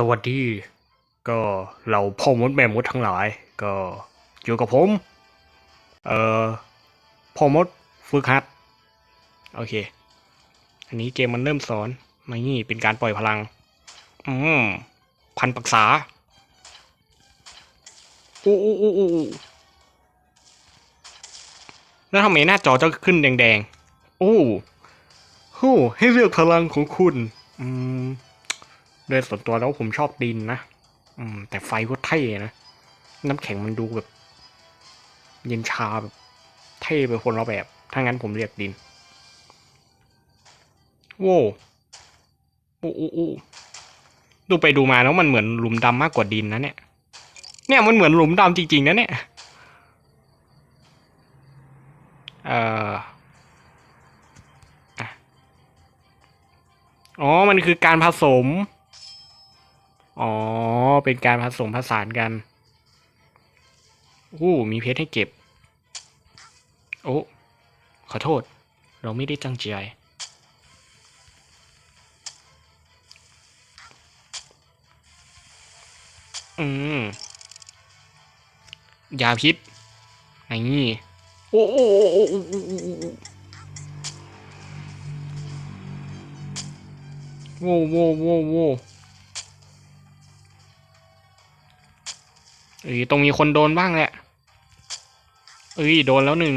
สวัสดี ก็เราพ่อมดแม่มดทั้งหลาย ก็อยู่กับผม เอ่อพ่อมดฝึกหัด โอเค อันนี้เกมมันเริ่มสอนมานี่เป็นการปล่อยพลัง อืมพันปรักษาอู้อู้อู้อู้อู้แล้วทำไมหน้าจอจะขึ้นแดงๆ โอ้โหให้เลือกพลังของคุณ อืม โดยส่วนตัวแล้วผมชอบดินนะ อืม แต่ไฟก็เท่นะ น้ำแข็งมันดูแบบ เย็นชาแบบ เท่ไปคนละแบบ ถ้างั้นผมเรียกดิน โว้โอ้โอ้โอ้ดูไปดูมาแล้วมันเหมือนหลุมดำมากกว่าดินนะเนี่ย เนี่ยมันเหมือนหลุมดำจริง ๆ นะเนี่ย เอ่ออ๋อ มันคือการผสม็เป็นการผสมผสานกันอู้มีเพชรให้เก็บ โอ้ ขอโทษ เราไม่ได้ตั้งใจอืมยาพิษไอ้นี่โอ้โอ้โว้โว้โว้โว้ เอ้ยตรงมีคนโดนบ้างแหละเอ้ยโดนแล้วหนึ่ง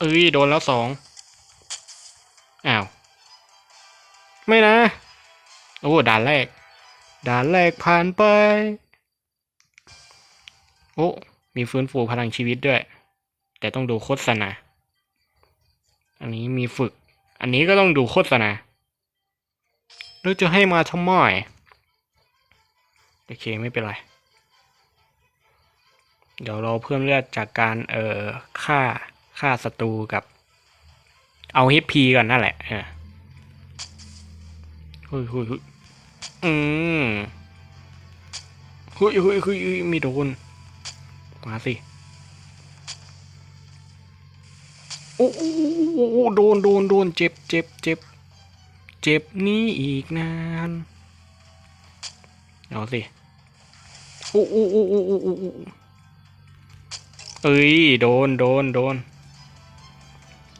เอ้ยโดนแล้วสองอ้าว ไม่นะ โอ้ด่านแรก ด่านแรกผ่านไป โอ้มีฟื้นฟูพลังชีวิตด้วย แต่ต้องดูโฆษณา อันนี้มีฝึก อันนี้ก็ต้องดูโฆษณาแล้วจะให้มาทำไม โอเคไม่เป็นไร เดี๋ยวเราเพิ่มเลือดจากการเอ่อฆ่าฆ่าศัตรูกับ เอา HP ก่อนนั่นแหละเออเฮ้ยเฮ้ยเฮ้ยอืมเฮ้ยเฮ้ยเฮ้ยเฮ้ยม่โดนมาสิโอ้โอโอโอโอโดนโดนโดนเจ็บเจ็บเจ็บเจ็บนี่อีกนาน เอาสิอู้อู้อู้อู้อู้อู้เอ้ยโดนโดนโดน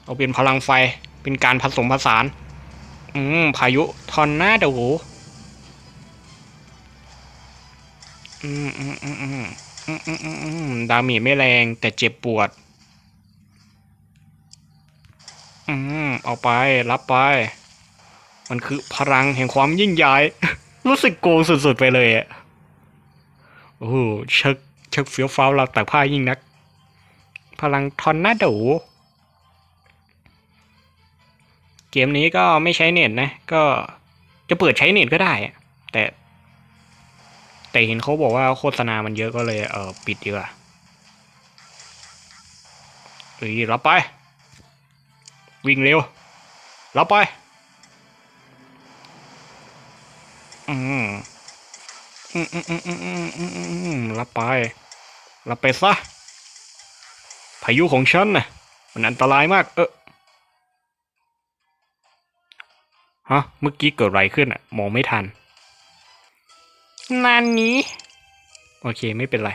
เอาเป็นพลังไฟเป็นการผสมผสาน อืมพายุทอนหน้าเดหูอืมอืมอืมอืมอืมอืมอืมดาเมีไม่แรงแต่เจ็บปวด อืมเอาไปรับไป มันคือพลังแห่งความยิ่งใหญ่ รู้สึกโกงสุดๆไปเลยอะโอ้โหเชักเชักเฟี้ยวฟ้าวเราแต่ผ้ายิ่งนัก พลังทอนนาโดเกมนี้ก็ไม่ใช้เน็ตนะ ก็จะเปิดใช้เน็ตก็ได้ แต่ แต่เห็นเขาบอกว่าโฆษณามันเยอะก็เลยเออปิดดีกว่าเฮ้ยรับไป วิ่งเร็วรับไป อืมอืมอืมอืมอืมอืมอืมอืมรับไป รับไปซะ พายุของฉันน่ะ มันอันตรายมาก เออฮะ เมื่อกี้เกิดอะไรขึ้นอะ มองไม่ทัน นานนี้ โอเคไม่เป็นไร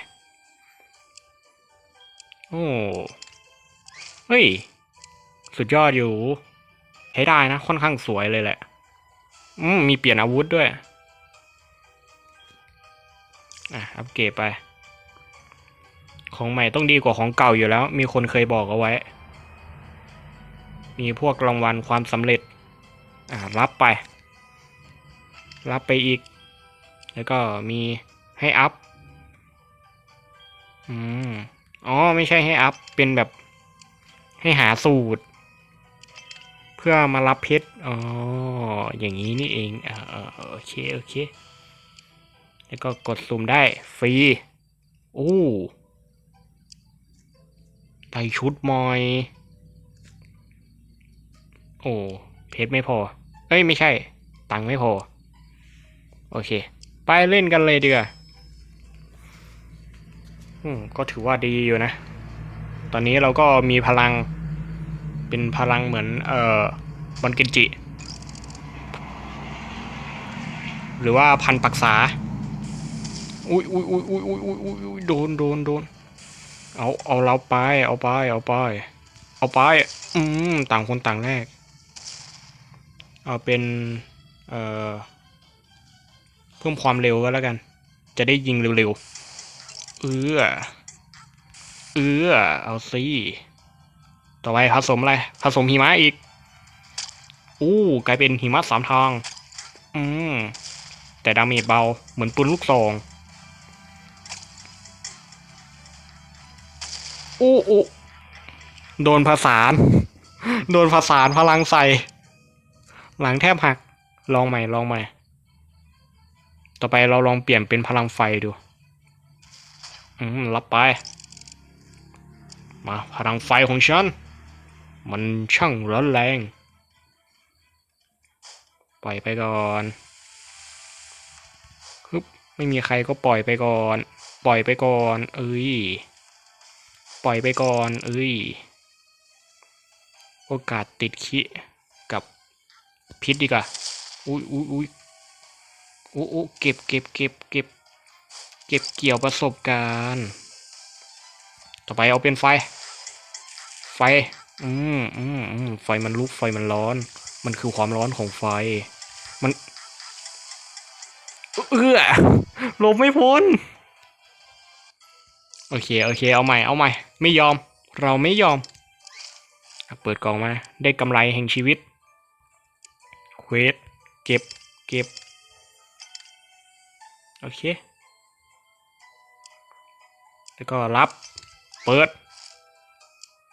โอ้ เฮ้ย สุดยอดอยู่ ใช้ได้นะ ค่อนข้างสวยเลยแหละ อืม มีเปลี่ยนอาวุธด้วย อะอัปเกรดไป ของใหม่ต้องดีกว่าของเก่าอยู่แล้ว มีคนเคยบอกเอาไว้ มีพวกรางวัลความสำเร็จ อ่ารับไป รับไปอีก แล้วก็มีให้อัพ อืม อ๋อ ไม่ใช่ให้อัพ เป็นแบบให้หาสูตร เพื่อมารับเพชร อ๋อ อย่างนี้นี่เองอ่าอ่าโอเค โอเค แล้วก็กดสุ่มได้ฟรีโอ้ได้ชุดมอย โอ้เพชรไม่พอ เอ้ยไม่ใช่ ตังค์ไม่พอ โอเค ไปเล่นกันเลยดีกว่าอืมก็ถือว่าดีอยู่นะ ตอนนี้เราก็มีพลัง เป็นพลังเหมือน เอ่อบอลเกนจิ หรือว่าพันปักษา อุ้ยอุ้ยอุ้ยอุ้ยอุ้ยอุ้ยอุ้ยโดนโดนโดนเอาเอาเราไป เอาไป เอาไป เอาไป อืมต่างคนต่างแรก เอาเป็น เอ่อ เพิ่มความเร็วก็แล้วกัน จะได้ยิงเร็วๆ เออเออเอาสิต่อไปผสมอะไร ผสมหิมะอีก อู้กลายเป็นหิมะสามทาง อืมแต่ดาเมจเบาเหมือนปืนลูกซอง อู้อู้โดนผสาน โดนผสานพลังใส่ หลังแทบหัก ลองใหม่ลองใหม่ ต่อไปเราลองเปลี่ยนเป็นพลังไฟดู อืมรับไป มาพลังไฟของฉัน มันช่างร้อนแรง ปล่อยไปก่อนฮึบไม่มีใครก็ปล่อยไปก่อน ปล่อยไปก่อน เอ้ย ปล่อยไปก่อน เอ้ย โอกาสติดคิกับพิษดีกว่า อุ้ยอุ้ยอุ้ยอู้อู้เก็บเก็บเก็บเก็บเก็บเกี่ยวประสบการณ์ ต่อไปเอาเป็นไฟ ไฟ อืมอืมอืมไฟมันลุกไฟมันร้อน มันคือความร้อนของไฟ มัน เอื้อหลบไม่พ้น โอเค โอเค เอาใหม่ เอาใหม่ ไม่ยอม เราไม่ยอม เปิดกล่องมา ได้กำไรแห่งชีวิต เควส เก็บ เก็บ โอเค แล้วก็รับ เปิด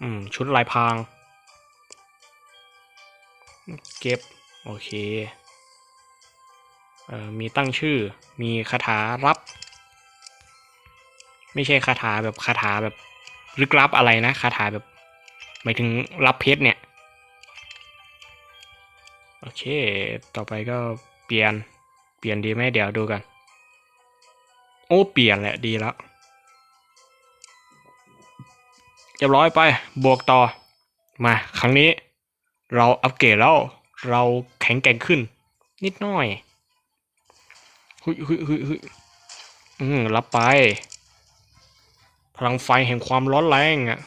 อืม ชุดลายพราง เก็บ โอเค เอ่อ มีตั้งชื่อ มีคาถารับ ไม่ใช่คาถาแบบคาถาแบบลึกลับอะไรนะคาถาแบบหมายถึงรับเพชรเนี่ย โอเค ต่อไปก็เปลี่ยนเปลี่ยนดีไหมเดี๋ยวดูกัน โอ้เปลี่ยนแหละดีแล้วเรียบร้อยไปบวกต่อ มาครั้งนี้เราอัปเกรดแล้ว เราแข็งแกร่งขึ้น นิดหน่อย หุยหุยหุยหุยอืมรับไป พลังไฟแห่งความร้อนแรงอะ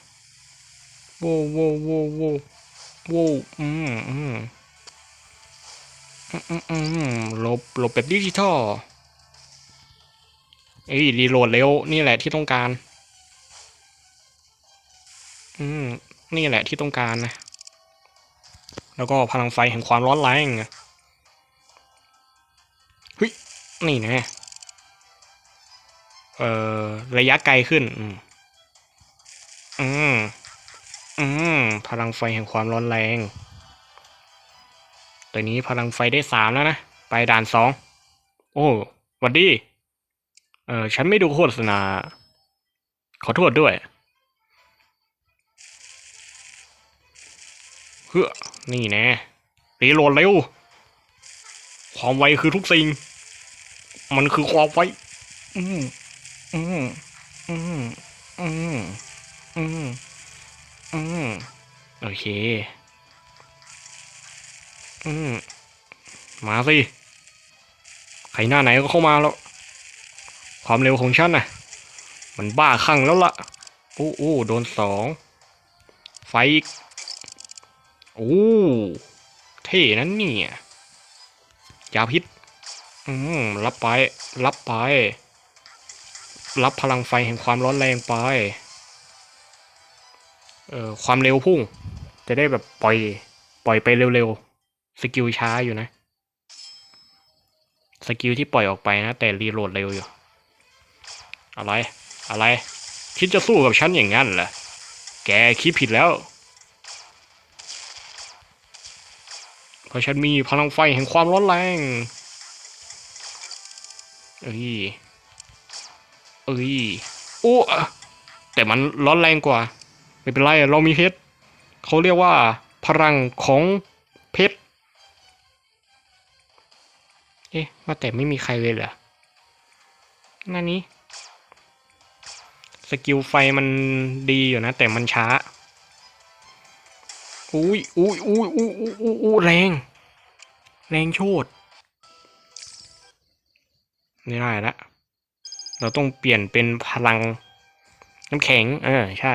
โว้โว้โว้โว้โว้อืมอืมอืมอืมหลบหลบแบบดิจิทัลเอ้ยรีโหลดเร็ว นี่แหละที่ต้องการ อืม นี่แหละที่ต้องการนะ แล้วก็พลังไฟแห่งความร้อนแรงอะเฮ้ย นี่นะ เอ่อระยะไกลขึ้น อืม อืม อืม พลังไฟแห่งความร้อนแรง ตัวนี้พลังไฟได้สามแล้วนะ ไปด่านสอง โอ้หวัดดี เออฉันไม่ดูโฆษณา ขอโทษด้วยเฮ้อนี่แน่รีโหลดเร็ว ความไวคือทุกสิ่ง มันคือความไว อืม อืมอืมอืมอืมอืมโอเค อืมมาสิใครหน้าไหนก็เข้ามาแล้ว ความเร็วของฉันน่ะ มันบ้าคลั่งแล้วล่ะโอ้โอ้โดนสองไฟอีกโอ้เท่นั้นเนี่ยยาพิษ อืมรับไป รับไป รับพลังไฟแห่งความร้อนแรงไป เอ่อความเร็วพุ่ง จะได้แบบปล่อย ปล่อยไปเร็วๆ สกิลช้าอยู่นะ สกิลที่ปล่อยออกไปนะ แต่รีโหลดเร็วอยู่ อะไร อะไร คิดจะสู้กับฉันอย่างนั้นเหรอ แกคิดผิดแล้ว เพราะฉันมีพลังไฟแห่งความร้อนแรงเอ้ย เอ้ยโอ้แต่มันร้อนแรงกว่า ไม่เป็นไรเรามีเพชรเขาเรียกว่า พลังของเพชรเอ๊ะว่าแต่ไม่มีใครเลยเหรอนั่นนี้ สกิลไฟมันดีอยู่นะ แต่มันช้า อุ้ยอุ้ยอุ้ยอุ้ยอุ้ยอุ้ยอุ้ยแรง แรงโชดไม่ได้ละ เราต้องเปลี่ยนเป็นพลังน้ำแข็ง เออใช่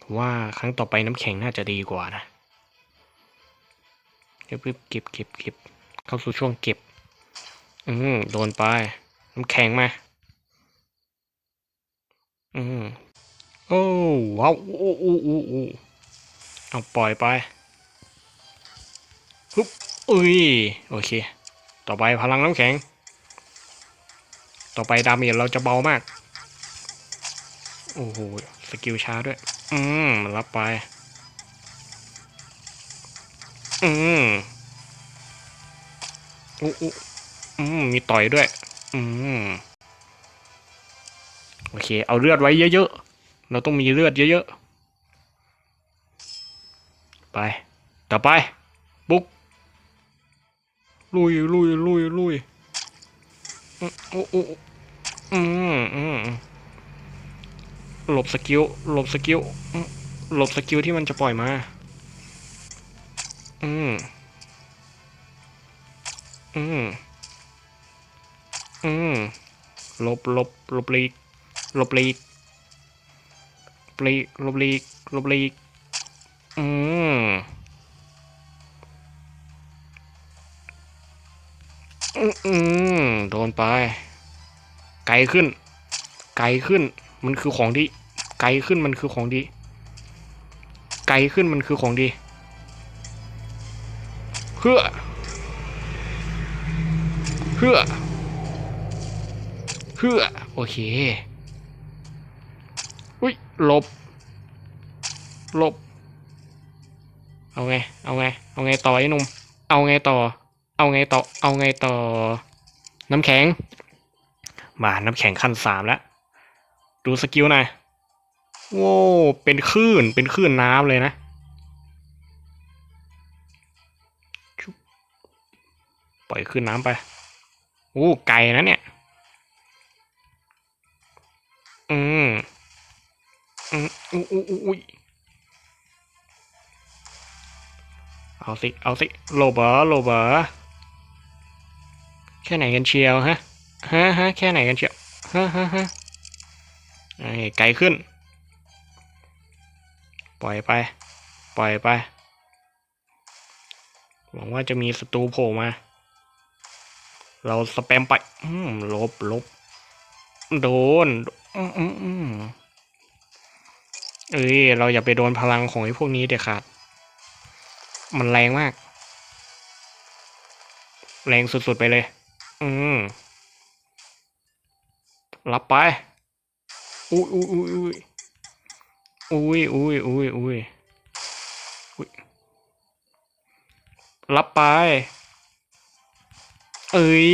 ผมว่าครั้งต่อไปน้ำแข็งน่าจะดีกว่านะเก็บเก็บเก็บเก็บเก็บเข้าสู่ช่วงเก็บ อืมโดนไปน้ำแข็งมา อืมโอ้ว้าวโอ้โอ้โอ้โอ้เอาปล่อยไปฮึบอุ้ยโอเค ต่อไปพลังน้ำแข็ง ต่อไปดาเมจเราจะเบามาก โอ้โห สกิลช้าด้วย อืมรับไป อืมอู้อู้อืมมีต่อยด้วย อืมโอเค เอาเลือดไว้เยอะๆ เราต้องมีเลือดเยอะๆ ไป ต่อไปบุกลุยลุยลุยลุย โอ้โอ้อืมอืมหลบสกิลหลบสกิลหลบสกิลที่มันจะปล่อยมา อืม อืม อืม หลบหลบหลบลีกหลบลีกปลีกหลบลีกหลบลีกอืม มโดนไป ไกลขึ้น ไกลขึ้น มันคือของดี ไกลขึ้นมันคือของดี ไกลขึ้นมันคือของดี เพื่อ เพื่อ เพื่อ โอเค อุ้ยหลบ หลบ เอาไง เอาไง เอาไงต่อไอ้หนุ่ม เอาไงต่อ เอาไงต่อ เอาไงต่อ น้ำแข็ง มาน้ำแข็งขั้นสามแล้ว ดูสกิลหน่อยโว้เป็นคลื่น เป็นคลื่นน้ำเลยนะ ปล่อยคลื่นน้ำไปโอ้ไกลนะเนี่ย อืมอืมอุ้อุ้อุ้เอาสิ เอาสิ โลบอโลบอแค่ไหนกันเชียวฮะฮะฮะแค่ไหนกันเชียวฮะฮะฮะไอ้ไกลขึ้น ปล่อยไป ปล่อยไป หวังว่าจะมีศัตรูโผล่มา เราสแปมไปอืมลบลบโดนอืมอืมอืมเอ้ย เราอย่าไปโดนพลังของไอ้พวกนี้เด็ดขาด มันแรงมาก แรงสุดๆไปเลย อืมรับไป อุ้ยอุ้ยอุ้ยอุ้ยอุ้ยอุ้ยอุ้ยอุ้ยอุยรับไป เอ้ย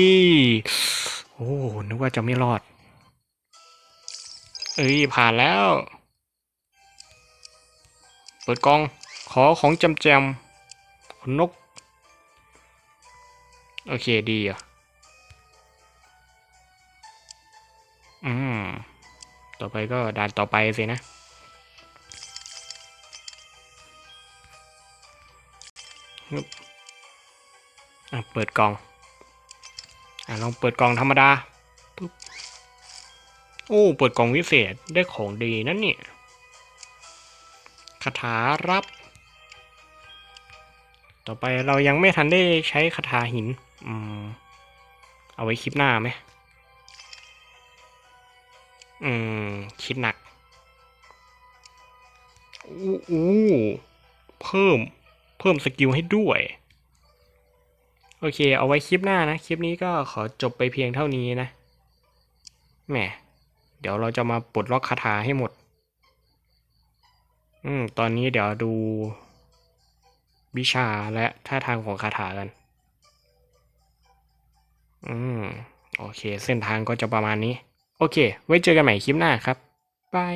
โอ้ นึกว่าจะไม่รอด เอ้ย ผ่านแล้ว เปิดกล่อง ขอของจำแจมขนนก โอเค ดีอะ อืมต่อไปก็ด่านต่อไปสินะฮึบอะ เปิดกล่อง อะ ลองเปิดกล่องธรรมดาปึ๊บโอ้ เปิดกล่องวิเศษ ได้ของดีนั่นเนี่ยคาถารับ ต่อไปเรายังไม่ทันได้ใช้คาถาหิน อืม เอาไว้คลิปหน้าไหม อืม คิดหนักอู้อู้เพิ่ม เพิ่มสกิลให้ด้วย โอเค เอาไว้คลิปหน้านะ คลิปนี้ก็ขอจบไปเพียงเท่านี้นะ แหม เดี๋ยวเราจะมาปลดล็อกคาถาให้หมด อืม ตอนนี้เดี๋ยวดู วิชาและท่าทางของคาถากัน อืม โอเค เส้นทางก็จะประมาณนี้ โอเค ไว้เจอกันใหม่คลิปหน้าครับบาย